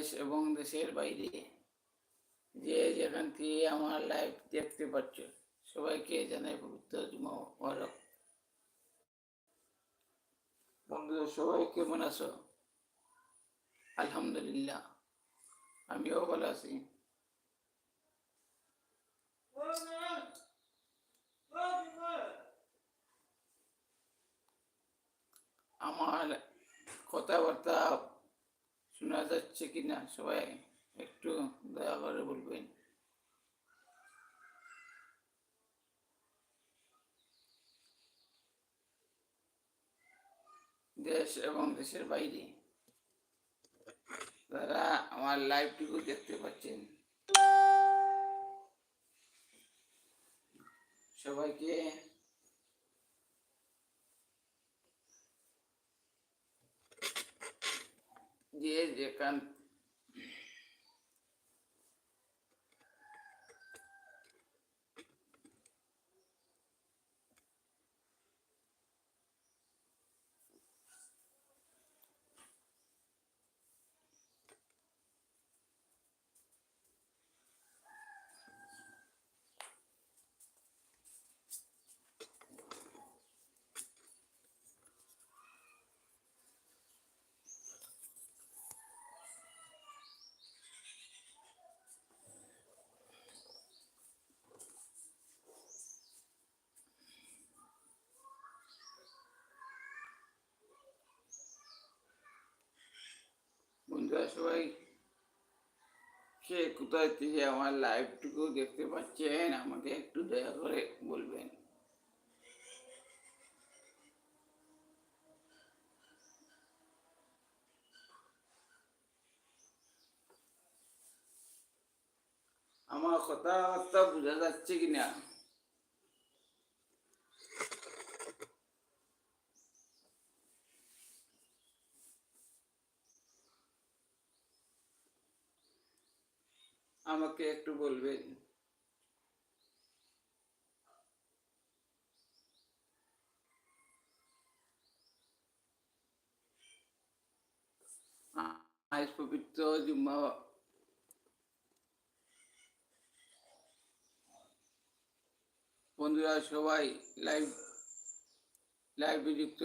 দেশ এবং দেশের বাইরে। যে যেখান থেকে আমার লাইভ দেখতে পাচ্ছ, সবাইকে জানাই পবিত্র জুমা বন্ধুরা, সবাই কেমন আছো? আলহামদুলিল্লাহ, আমিও ভালো আছি। আমার কথাবার্তা শোনা যাচ্ছে কিনা সবাই একটু দয়া করে বলবেন। দেশ এবং দেশের বাইরে তারা আমার লাইভটুকু দেখতে পাচ্ছেন। সবাইকে যে যেখান বন্ধুরা সবাই কে কোথায় থেকে আমার লাইভটুকু দেখতে পাচ্ছেন? আমাকে একটু দয়া করে বলবেন। আমার কথাবার্তা বোঝা যাচ্ছে কিনা? আমাকে একটু বলবেন। আজ পবিত্র জুম্মা। বন্ধুরা সবাই লাইভ লাইভে যুক্ত